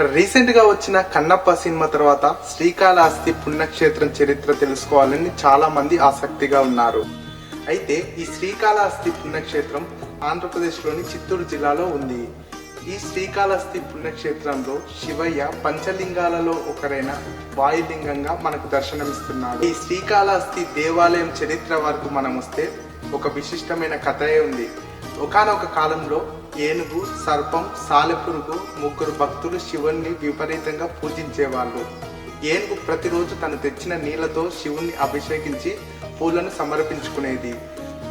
రీసెంట్గా వచ్చిన కన్నప్ప సినిమా తర్వాత శ్రీకాళహస్తి పుణ్యక్షేత్రం చరిత్ర తెలుసుకోవాలని చాలా మంది ఆసక్తిగా ఉన్నారు. అయితే ఈ శ్రీకాళహస్తి పుణ్యక్షేత్రం ఆంధ్రప్రదేశ్లోని చిత్తూరు జిల్లాలో ఉంది. ఈ శ్రీకాళహస్తి పుణ్యక్షేత్రంలో శివయ్య పంచలింగాలలో ఒకరైన వాయులింగంగా మనకు దర్శనమిస్తున్నాడు. ఈ శ్రీకాళహస్తి దేవాలయం చరిత్ర వరకు మనం వస్తే ఒక విశిష్టమైన కథయే ఉంది. ఒకానొక కాలంలో ఏనుగు సర్పం సాలెపురుగు ముగ్గురు భక్తులు శివుణ్ణి విపరీతంగా పూజించేవాళ్ళు. ఏనుగు ప్రతిరోజు తను తెచ్చిన నీళ్ళతో శివుణ్ణి అభిషేకించి పూలను సమర్పించుకునేది.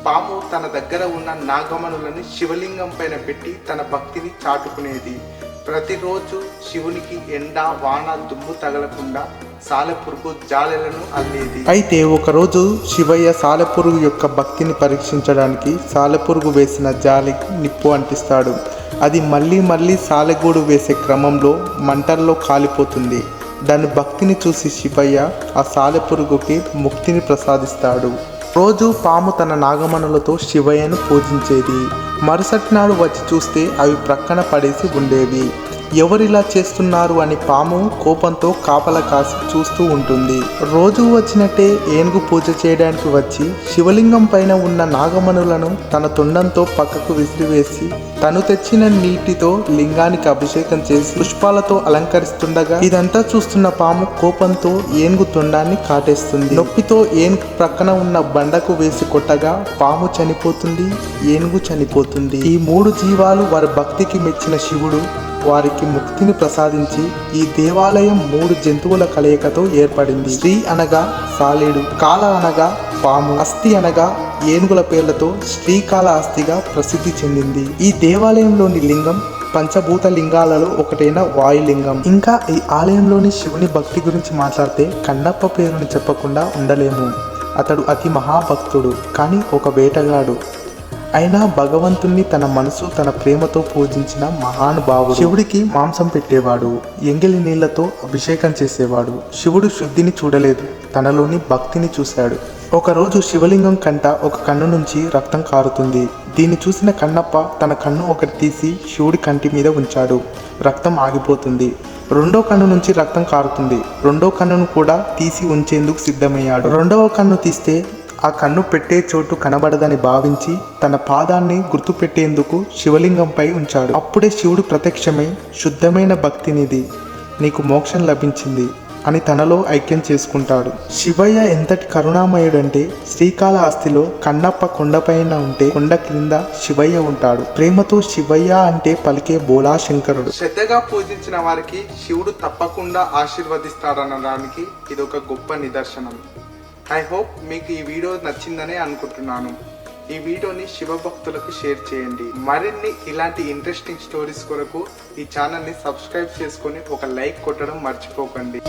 పాము తన దగ్గర ఉన్న నాగమనులను శివలింగం పైన పెట్టి తన భక్తిని చాటుకునేది. ప్రతిరోజు శివునికి ఎండ వాన దుమ్ము తగలకుండా సాలెపురుగు జాలెలను అల్లేది అయితే ఒకరోజు శివయ్య సాలెపురుగు యొక్క భక్తిని పరీక్షించడానికి సాలెపురుగు వేసిన జాలికి నిప్పు అంటిస్తాడు. అది మళ్ళీ మళ్ళీ సాలెగూడు వేసే క్రమంలో మంటల్లో కాలిపోతుంది. దాని భక్తిని చూసి శివయ్య ఆ సాలెపురుగుకి ముక్తిని ప్రసాదిస్తాడు. రోజు పాము తన నాగమణులతో శివయ్యను పూజించేది. మరుసటి నాడు వచ్చి చూస్తే అవి ప్రక్కన పడేసి ఉండేవి. ఎవరిలా చేస్తున్నారు అని పాము కోపంతో కాపల కాసి చూస్తూ ఉంటుంది. రోజు వచ్చినట్టే ఏనుగు పూజ చేయడానికి వచ్చి శివలింగం పైన ఉన్న నాగమణులను తన తొండంతో పక్కకు విసిరివేసి తను తెచ్చిన నీటితో లింగానికి అభిషేకం చేసి పుష్పాలతో అలంకరిస్తుండగా ఇదంతా చూస్తున్న పాము కోపంతో ఏనుగు తొండాన్ని కాటేస్తుంది. నొప్పితో ఏనుగు ప్రక్కన ఉన్న బండకు వేసి కొట్టగా పాము చనిపోతుంది ఏనుగు చనిపోతుంది. ఈ మూడు జీవాలు వారి భక్తికి మెచ్చిన శివుడు వారికి ముక్తిని ప్రసాదించి ఈ దేవాలయం మూడు జంతువుల కలయికతో ఏర్పడింది. శ్రీ అనగా సాలేడు కాల అనగా పాము అస్థి అనగా ఏనుగుల పేర్లతో శ్రీకాళహస్తిగా ప్రసిద్ధి చెందింది. ఈ దేవాలయంలోని లింగం పంచభూత లింగాలలో ఒకటైన వాయులింగం. ఇంకా ఈ ఆలయంలోని శివుని భక్తి గురించి మాట్లాడితే కన్నప్ప పేరుని చెప్పకుండా ఉండలేము. అతడు అతి మహాభక్తుడు కానీ ఒక వేటగాడు. అయినా భగవంతుణ్ణి తన మనసు తన ప్రేమతో పూజించిన మహానుభావుడు శివుడికి మాంసం పెట్టేవాడు ఎంగిలి నీళ్ళతో అభిషేకం చేసేవాడు. శివుడు శుద్ధిని చూడలేదు తనలోని భక్తిని చూశాడు. ఒకరోజు శివలింగం కంట ఒక కన్ను నుంచి రక్తం కారుతుంది. దీన్ని చూసిన కన్నప్ప తన కన్ను ఒకటి తీసి శివుడి కంటి మీద ఉంచాడు. రక్తం ఆగిపోతుంది. రెండో కన్ను నుంచి రక్తం కారుతుంది. రెండో కన్నును కూడా తీసి ఉంచేందుకు సిద్ధమయ్యాడు. రెండవ కన్ను తీస్తే ఆ కన్ను పెట్టే చోటు కనబడదని భావించి తన పాదాన్ని గుర్తుపెట్టేందుకు శివలింగంపై ఉంచాడు. అప్పుడే శివుడు ప్రత్యక్షమై శుద్ధమైన భక్తినిది నీకు మోక్షం లభించింది అని తనలో ఐక్యం చేసుకుంటాడు. శివయ్య ఎంతటి కరుణామయుడంటే శ్రీకాళహస్తిలో కన్నప్ప కొండపైన ఉంటే కొండ క్రింద శివయ్య ఉంటాడు. ప్రేమతో శివయ్య అంటే పలికే బోలా శంకరుడు శ్రద్ధగా పూజించిన వారికి శివుడు తప్పకుండా ఆశీర్వదిస్తాడనడానికి ఇది ఒక గొప్ప నిదర్శనం. ఐ హోప్ మీకు ఈ వీడియో నచ్చిందనే అనుకుంటున్నాను. ఈ వీడియోని శివభక్తులకు షేర్ చేయండి. మరిన్ని ఇలాంటి ఇంట్రెస్టింగ్ స్టోరీస్ కొరకు ఈ ఛానల్ని సబ్స్క్రైబ్ చేసుకొని ఒక లైక్ కొట్టడం మర్చిపోకండి.